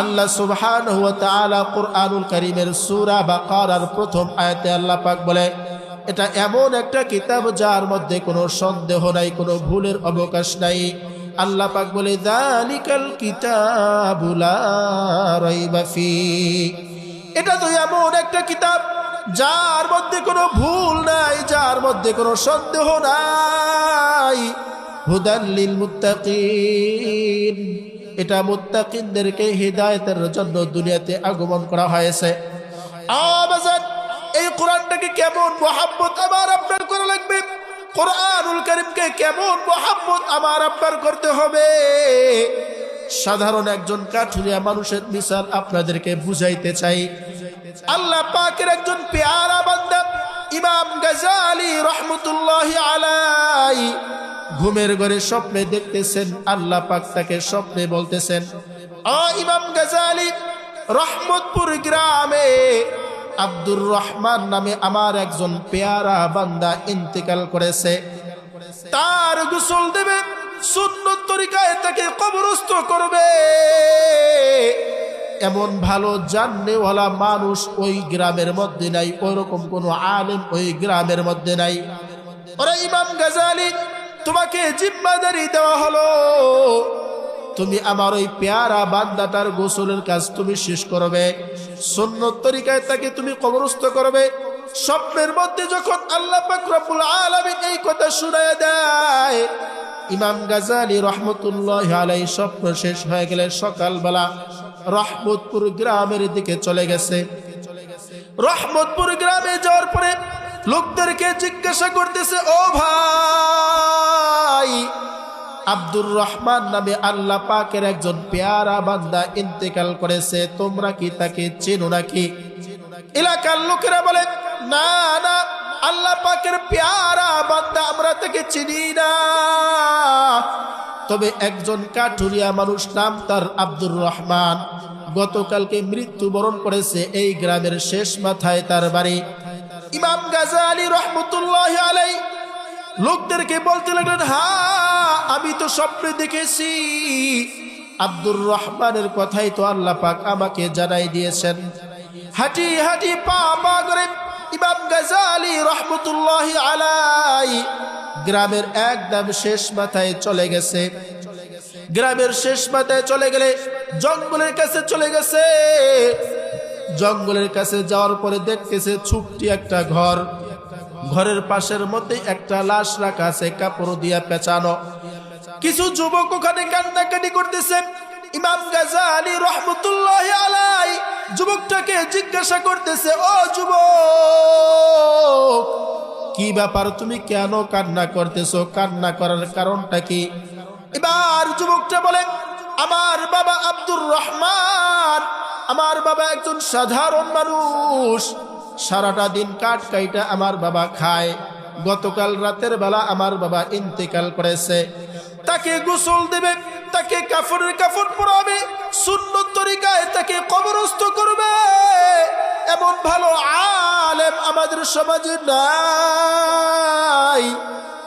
আল্লাহ সুবহান কোরআনুল করিমের সুরা বা কারার প্রথম আয়াতে আল্লাহ পাক বলে, এটা এমন একটা কিতাব যার মধ্যে কোনো সন্দেহ নাই, কোনো ভুলের অবকাশ নাই। আল্লাহ পাক বলে, দালিকাল কিতাবুলা রাইবা ফি। এটা তো এমন একটা কিতাব যার মধ্যে কোনো ভুল নাই, যার মধ্যে কোনো সন্দেহ নাই। হুদাল্লিল মুত্তাকিন। এটা মুত্তাকিনদেরকে হৃদায়তের জন্য দুনিয়াতে আগমন করা হয়েছে। এই কোরআনটাকে কেমন মোহাম্মত আমার আপনার করা লাগবে? কোরআনুল করিমকে কেমন মোহাম্মত আমার আপনার করতে হবে? সাধারণ একজন কাঠুরিয়া মানুষের মিসাল আপনাদেরকে বুঝাইতে চাই। আল্লাহ পাকের একজন পেয়ারা বান্দা, ইমাম গাজালি রহমতুল্লাহ আলাই ঘুমের ঘরে স্বপ্নে দেখতেছেন, আল্লাহ পাক তাকে স্বপ্নে বলতেছেন ও ইমাম গাজালি, রহমতপুর গ্রামে আব্দুর রহমান নামে আমার একজন পেয়ারা বান্দা ইন্তেকাল করেছে। তার গোসল দেবে, সুন্নত তরিকায় তাকে কবরস্থ করবে। এমন ভালো জাননেওয়ালা মানুষ ওই গ্রামের মধ্যে নাই ওইরকম কোনো আলেম ওই গ্রামের মধ্যে নাই। ওরা ইমাম গাজালি তোমাকে জিম্মাদারি দেওয়া হলো। তুমি আমার ওই পেয়ারা বান্দাটার গোসলের কাজ তুমি শেষ করবে। সুন্নত তরিকায় তাকে তুমি কবরস্থ করবে। স্বপ্নের মধ্যে যখন আল্লাহ রব্বুল আলামিন এই কথা শুনায় দেয়, ইমাম গাজালি রহমতুল্লাহ আলাই স্বপ্ন শেষ হয়ে গেলে সকালবেলা রহমতপুর গ্রামের দিকে চলে গেছে। রহমতপুর গ্রামে যাওয়ার পরে লোকদেরকে জিজ্ঞাসা করতেছে, ও ভাই, আব্দুর রহমান নামে আল্লাহ পাকের একজন পেয়ারা বান্দা ইন্তেকাল করেছে, তোমরা কি তাকে চেনো নাকি? এলাকার লোকেরা বলে, না না, আল্লাহ পাকের পেয়ারা বান্দা আমরা তাকে চিনি না। তবে একজন কাঠুরিয়া মানুষ নাম তার আব্দুর রহমান গতকালকে মৃত্যুবরণ করেছে এই গ্রামের শেষ মাথায় তার বাড়ি। ইমাম গাজালি রহমতুল্লাহ আলাই লোকদেরকে বলতে লাগলেন, হা, আমি তো স্বপ্নে দেখেছি। আব্দুর রহমানের কথাই তো আল্লাহ পাক আমাকে জানাই দিয়েছেন। হাঁটি হাঁটি, পা পা করে ইমাম গাজালি রহমতুল্লাহ আলাই গ্রামের একদম শেষ মাথায় চলে গেছে। গ্রামের শেষ মাথায় চলে গেলে জঙ্গলের কাছে চলে গেছে। জঙ্গলের কাছে যাওয়ার পরে দেখতেছে ছুটটি একটা ঘর। ঘরের পাশের মধ্যে একটা লাশ রাখা আছে, কাপড় দিয়া পেঁচানো। কিছু যুবক ওখানে কান্নাকাটি করতেছে। ইমাম গাজালি রহমতুল্লাহ আলাই যুবকটাকে জিজ্ঞাসা করতেছে, ও যুবক, কি ব্যাপার? তুমি কেন কান্না করতেছো? কান্না করার কারণটা কি? এবার যুবকটা বলে, আমার বাবা আব্দুর রহমান আমার বাবা একজন সাধারণ মানুষ। সারাটা দিন কাঠ কাইটা আমার বাবা খায়। গতকাল রাতের বেলা আমার বাবা ইন্তেকাল করেছে। তাকে গোসল দেবে, তাকে কাফনের কাফন পরাবে শূন্য তরিকায় তাকে কবরস্থ করবে। এমন ভালো আলেম আমাদের সমাজে নাই।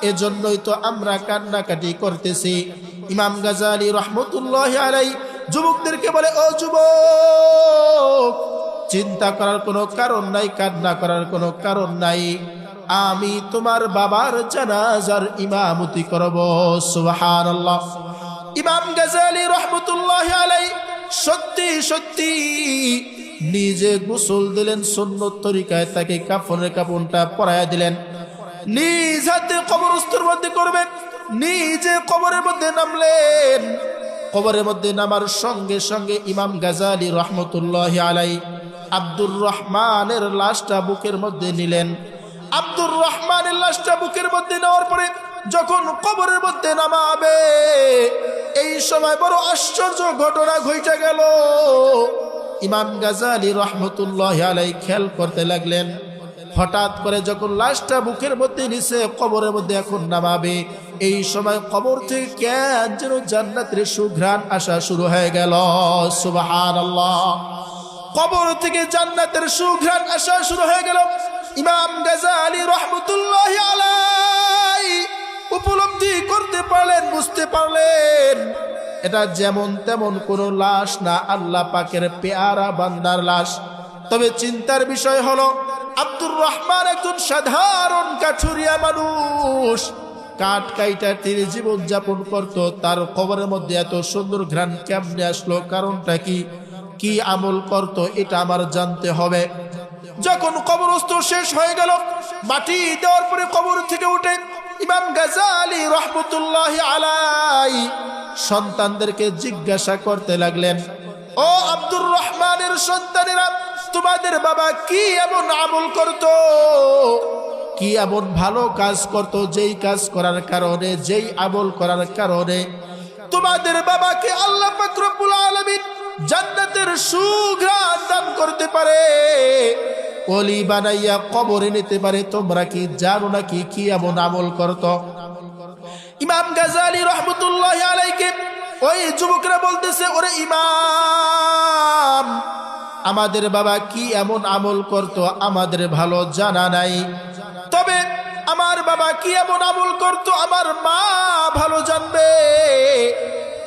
এজন্যই তো আমরা কান্নাকাটি করতেছি। ইমাম গাজালি রহমতুল্লাহ আলাই যুবকদেরকে বলে, ও যুবক, চিন্তা করার কোনো কারণ নাই, কান্না করার কোনো কারণ নাই। আমি তোমার বাবার জানাজার ইমামতি করব। সুবহানাল্লাহ। ইমাম গাজালি রহমতুল্লাহ আলাই সত্যি সত্যি নিজে গোসল দিলেন, সুন্নত তরিকায় তাকে কাফনের কাপড়টা পরাইয়া দিলেন। নিজ হাতে কবরস্থর মধ্যে করবেন, নিজে কবরের মধ্যে নামলেন। কবরের মধ্যে নামার সঙ্গে সঙ্গে ইমাম গাজালি রহমতুল্লাহ আলাই আব্দুর রহমানের লাশটা বুকের মধ্যে নিলেন। আব্দুর রহমানের লাশটা বুকের মধ্যে নেওয়ার পরে যখন কবরের মধ্যে নামাবে, এই সময় বড় আশ্চর্য ঘটনা ঘটে গেল। ইমাম গাজালি রহমতুল্লাহ আলাই খেয়াল করতে লাগলেন হঠাৎ করে যখন লাশটা বুকের মধ্যে নিছে কবরের মধ্যে এখন নামাবে, এই সময় কবর থেকে কেন যেন জান্নাতের সুঘ্রাণ আসা শুরু হয়ে গেল। সুবাহান আল্লাহ কবর থেকে জান্নাতের সুঘ্রাণ আসা শুরু হয়ে গেল। ইমাম গাজালি রহমতুল্লাহ আলাই উপলব্ধি করতে পারলেন, বুঝতে পারলেন, এটা যেমন তেমন কোনো লাশ না, আল্লাহ পাকের পেয়ারা বান্দার লাশ। তবে চিন্তার বিষয় হলো আব্দুর রহমান একজন সাধারণ কাঠুরিয়া মানুষ। কাঠ কাইটা তিনি জীবন যাপন করত, তার কবরের মধ্যে এত সুন্দর ঘ্রাণ কেমনে আসলো, কারণটা কি? কি আমল করত, এটা আমার জানতে হবে। যখন কবরস্থ শেষ হয়ে গেল, মাটি দেওয়ার পরে কবর থেকে উঠে ইমাম গাজালি রহমতুল্লাহ আলাই সন্তানদেরকে জিজ্ঞাসা করতে লাগলেন, ও আব্দুর রহমানের সন্তানেরা তোমাদের বাবা কি এমন আমল করত? কি এমন ভালো কাজ করত যেই কাজ করার কারণে, যেই আমল করার কারণে? তোমাদের বাবাকে আল্লাহ ফাকরুল আলমিন জান্নাতের সুঘ্রাণ দান করতে পারে। অলি বানাইয়া কবরে নিতে পারে। তোমরা কি জানো নাকি কি এমন আমল করত? ইমাম গাজালি রহমতুল্লাহ আলাইকে ওই যুবকরা বলতেছে, ওরে ইমাম আমাদের বাবা কি এমন আমল করত আমাদের ভালো জানা নাই। তবে আমার বাবা কি এমন আমল করত আমার মা ভালো জানবে।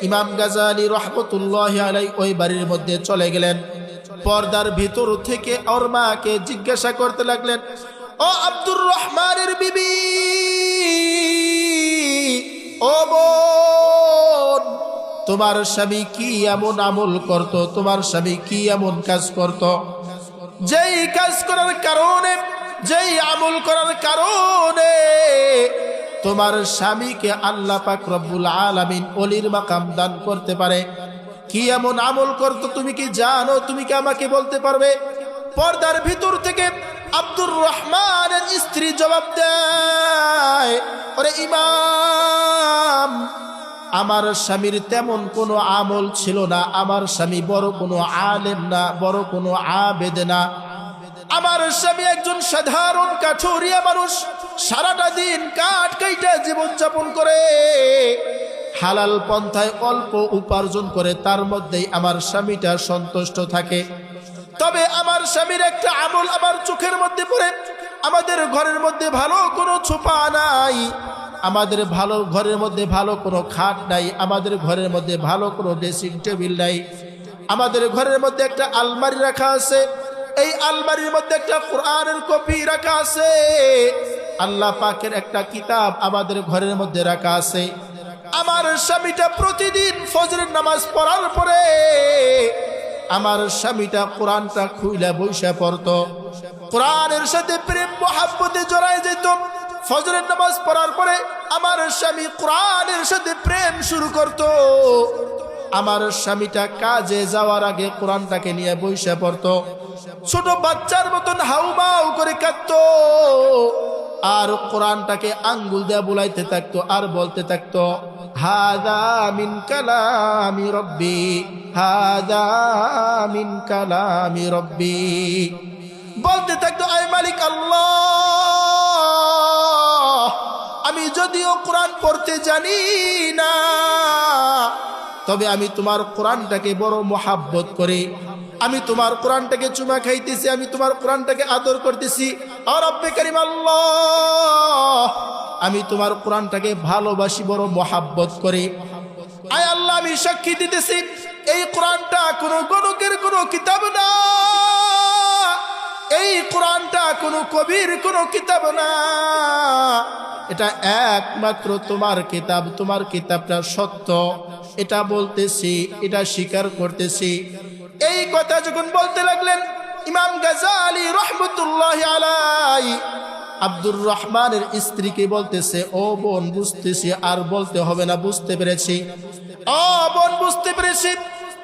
ইমাম গাজালি রহমতুল্লাহ আলাই ওই বাড়ির মধ্যে চলে গেলেন। পর্দার ভিতর থেকে ওর মাকে জিজ্ঞাসা করতে লাগলেন, ও আব্দুর রহমানের বিবি, ও বোন তোমার স্বামী কি এমন আমল করত? তোমার স্বামী কি এমন কাজ করত? যেই কাজ করার কারণে, যেই আমল করার কারণে তোমার স্বামীকে আল্লাহ পাক রব্বুল আলামিন অলির মাকাম দান করতে পারে। কি এমন আমল করতো তুমি কি জানো? তুমি কি আমাকে বলতে পারবে? পর্দার ভিতর থেকে আব্দুর রহমানের স্ত্রী জবাব দেয়, ওরে ইমাম আমার স্বামীর তেমন কোনো আমল ছিল না, আমার স্বামী বড় কোনো আলেম না, বড় কোনো আবেদ না। আমার স্বামী একজন সাধারণ কাঠুরিয়া মানুষ, সারাটা দিন কাঠ কাইটা জীবন যাপন করে, হালাল পন্থায় অল্প উপার্জন করে, তার মধ্যেই আমার স্বামীটা সন্তুষ্ট থাকে। তবে আমার স্বামীর একটা আমল আমার চোখের মধ্যে পড়ে, আমাদের ঘরের মধ্যে ভালো কোনো ছোপা নাই। আমাদের ভালো ঘরের মধ্যে ভালো কোনো খাট নাই, আমাদের ঘরের মধ্যে ভালো কোনো ড্রেসিং টেবিল নাই। আমাদের ঘরের মধ্যে একটা আলমারি রাখা আছে, এই আলমারির মধ্যে একটা কোরআনের কপি রাখা আছে। আল্লাহ পাকের একটা কিতাব আমাদের ঘরের মধ্যে রাখা আছে। আমার স্বামীটা প্রতিদিন ফজরের নামাজ পড়ার পরে আমার স্বামীটা কোরআনটা খুইলা বৈশা পড়তো। কোরআনের সাথে প্রেম, মহাব্বতে জড়ায় যেত। ফজরের নামাজ পড়ার পরে আমার স্বামী কোরআনের সাথে প্রেম শুরু করত। আমার স্বামীটা কাজে যাওয়ার আগে কোরআনটাকে নিয়ে বৈশা পড়তো। ছোট বাচ্চার মতন হাউমাউ করে কাঁদত। আর কোরআনটাকে আঙ্গুল দেয়া বুলাইতে থাকতো আর বলতে থাকতো, হাদা কালামি রব্বি, হাদা কালামি রব্বি। বলতে থাকতো, আয় মালিক আল্লাহ। যদিও কোরআন পড়তে জানি না, তবে আমি তোমার কোরআনটাকে বড় মোহাব্বত করি। আমি তোমার কোরআনটাকে চুমা খাইতেছি, আমি তোমার কোরআনটাকে আদর করতেছি। আমি তোমার কোরআনটাকে ভালোবাসি, বড় মোহাব্বত করি। আয় আল্লাহ, আমি সাক্ষী দিতেছি, এই কোরআনটা কোনো গণকের কোনো কিতাব না। এই কোরআনটা কোনো কবির কোনো কিতাব না। এটা একমাত্র তোমার কিতাব, তোমার কিতাবটা সত্য। এটা বলতেছি, এটা স্বীকার করতেছি। এই কথা যখন বলতে লাগলেন, ইমাম গাজালি রহমতুল্লাহ আলাই আব্দুর রহমানের স্ত্রীকে বলতেছে, ও বোন, বুঝতেছি, আর বলতে হবে না, বুঝতে পেরেছি। ও বোন, বুঝতে পেরেছি।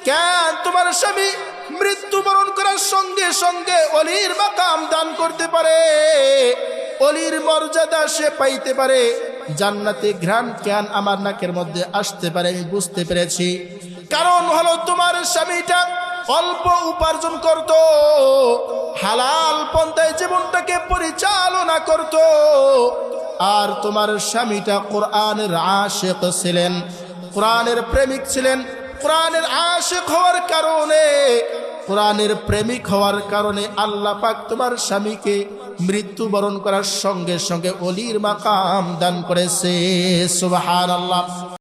কেন? তোমার স্বামী মৃত্যুবরণ করার সঙ্গে সঙ্গে অলির মাকাম দান করতে পারে। অলির মর্যাদা সে পাইতে পারে। জান্নাতে ঘ্রাণ জ্ঞান আমার নাকের মধ্যে আসতে পারে, আমি বুঝতে পেরেছি। কারণ হলো তোমার স্বামীটা অল্প উপার্জন করত, হালাল পন্থায় জীবনটাকে পরিচালনা করত। আর তোমার স্বামীটা কোরআনের আশেক ছিলেন, কোরআনের প্রেমিক ছিলেন, কোরআনের আশেক হওয়ার কারণে কোরআনের প্রেমিক হওয়ার কারণে আল্লাহ পাক তোমার স্বামীকে মৃত্যুবরণ করার সঙ্গে সঙ্গে অলির মাকাম দান করেছে। সুবাহ আল্লাহ